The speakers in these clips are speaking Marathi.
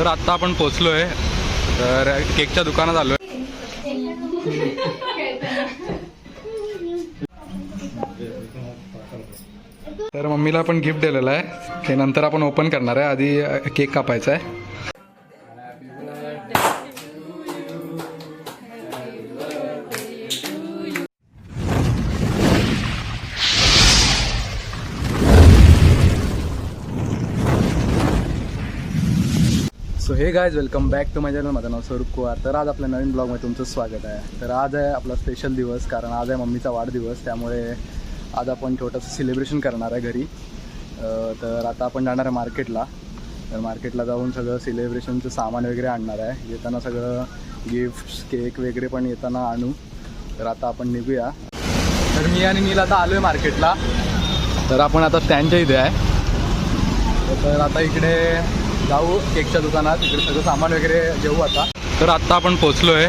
तर आत्ता आपण पोचलो आहे तर केकच्या दुकानात आलो आहे तर मम्मीला आपण गिफ्ट दिलेलं आहे. ते नंतर आपण ओपन करणार आहे. आधी केक कापायचा आहे. सो हे guys welcome back to my channel माझं नाव स्वरूप कुमार. तर आज आपल्या नवीन ब्लॉगमध्ये तुमचं स्वागत आहे. तर आज आहे आपला स्पेशल दिवस कारण आज आहे मम्मीचा वाढदिवस. त्यामुळे आज आपण छोटंसं सेलिब्रेशन करणार आहे घरी. तर आता आपण जाणार आहे मार्केटला तर मार्केटला जाऊन सगळं सेलिब्रेशनचं सामान वगैरे आणणार आहे. येताना सगळं गिफ्ट्स केक वगैरे पण येताना आणू. तर आता आपण निघूया. तर मी आणि नील आता आलो आहे मार्केटला तर आपण आता स्टँडच्या इथे आहे. तर आता इकडे जाऊ केकच्या दुकानात. इकडे सगळं सामान वगैरे घेऊ आता. तर आत्ता आपण पोचलो आहे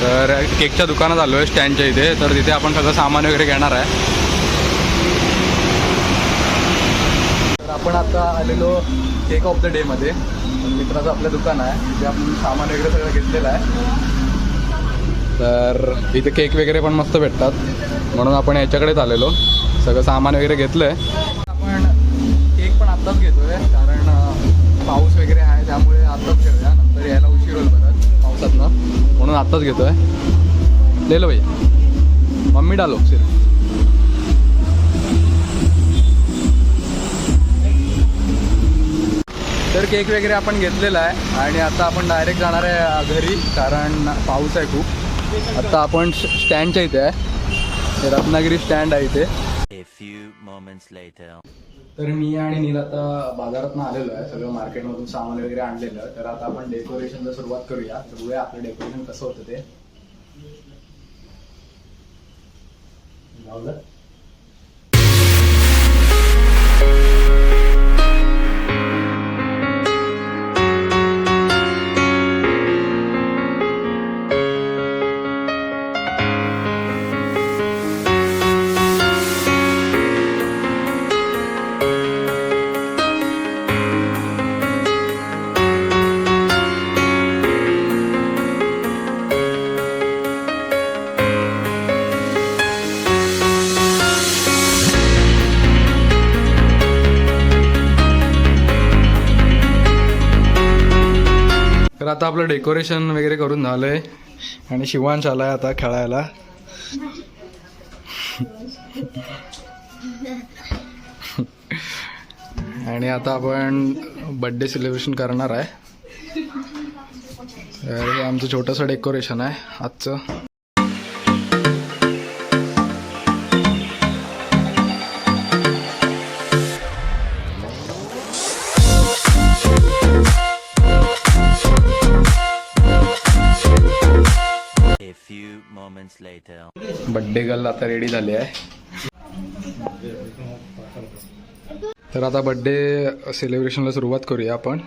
तर केकच्या दुकानात आलो आहे स्टँडच्या इथे. तर तिथे आपण सगळं सामान वगैरे घेणार आहे. तर आपण आता आलेलो केक ऑफ द डेमध्ये मित्राचं आपलं दुकान आहे. तिथे आपण सामान वगैरे सगळं घेतलेलं आहे. तर इथे केक वगैरे पण मस्त भेटतात. म्हणून आपण याच्याकडेच आलेलो. सगळं सामान वगैरे घेतलं आहे आत्ताच घेतोय कारण पाऊस वगैरे आहे त्यामुळे आत्ताच घेऊया नंतर यायला उशीर होईल परत पावसातनं. म्हणून आत्ताच घेतोय. आहे लो मम्मी डालो सिर्फ. तर केक वगैरे आपण घेतलेला आहे आणि आता आपण डायरेक्ट जाणार आहे घरी कारण पाऊस आहे खूप. आता आपण स्टँडच्या इथे आहे. रत्नागिरी स्टँड आहे इथे. तर मी आणि नील आता बाजारातनं आलेलो आहे सगळं मार्केटमधून सामान वगैरे आणलेलं. तर आता आपण डेकोरेशनला सुरुवात करूया. तर बघूया आपलं डेकोरेशन कसं होतं ते. आता आपलं डेकोरेशन वगैरे करून झालंय. आणि शिवांश आलाय आता खेळायला. आणि आता आपण बड्डे सेलिब्रेशन करणार आहे. तर हे आमचं छोटंसं डेकोरेशन आहे आजचं. Moments later. बड्डे गर्ल आता रेडी झाली आहे तर आता बड्डे सेलिब्रेशनला सुरुवात करूया आपण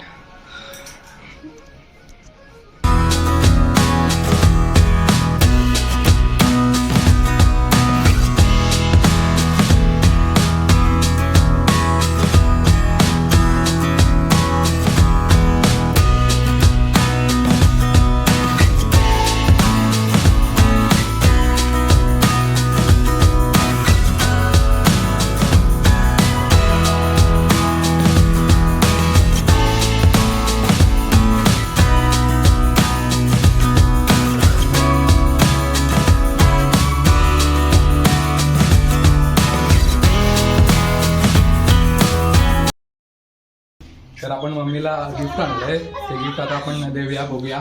तर आपण मम्मीला गिफ्ट आणलंय. ते गिफ्ट आता आपण देऊया बघूया.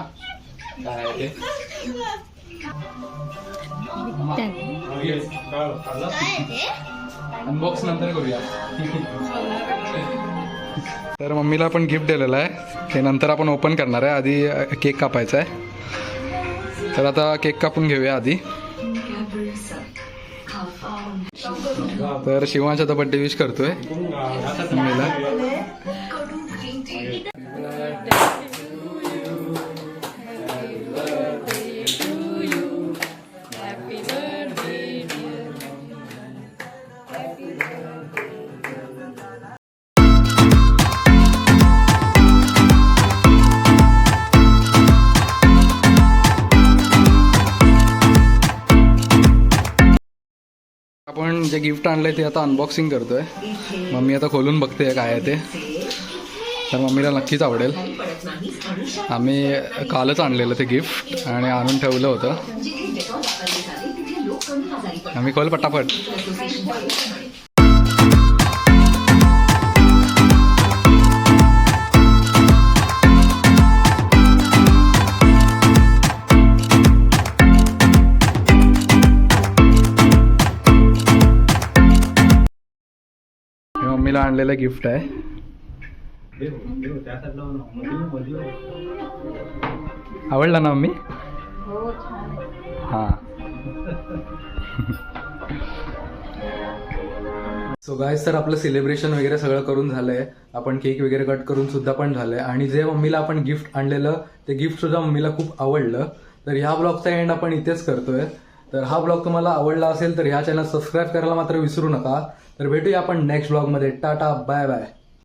काय आहे ते. अनबॉक्स नंतर करूया. तर मम्मीला आपण गिफ्ट दिलेलं आहे. ते नंतर आपण ओपन करणार आहे. आधी केक कापायचा आहे. तर आता केक कापून घेऊया आधी. तर शिवांश आता बड्डे विश करतोय. मम्मीला. आपण जे गिफ्ट आणलंय ते आता अनबॉक्सिंग करतोय. मम्मी आता खोलून बघते काय आहे ते. तर मम्मीला नक्कीच आवडेल. आम्ही कालच आणलेलं ते गिफ्ट आणि आणून ठेवलं होतं. आम्ही खोल पटापट. मम्मीला आणलेलं गिफ्ट आहे. आवडला ना मम्मी? हां सो गायस तर आपलं सेलिब्रेशन वगैरे सगळं करून झालंय. आपण केक वगैरे कट करून सुद्धा पण झालंय. आणि जे मम्मीला आपण गिफ्ट आणलेलं ते गिफ्ट सुद्धा मम्मीला खूप आवडलं. तर ह्या ब्लॉगचा एंड आपण इथेच करतोय. तर हा ब्लॉग तुम्हाला आवडला असेल तर ह्या चॅनल सबस्क्राईब करायला मात्र विसरू नका. तर भेटूया आपण नेक्स्ट ब्लॉगमध्ये टाटा बाय बाय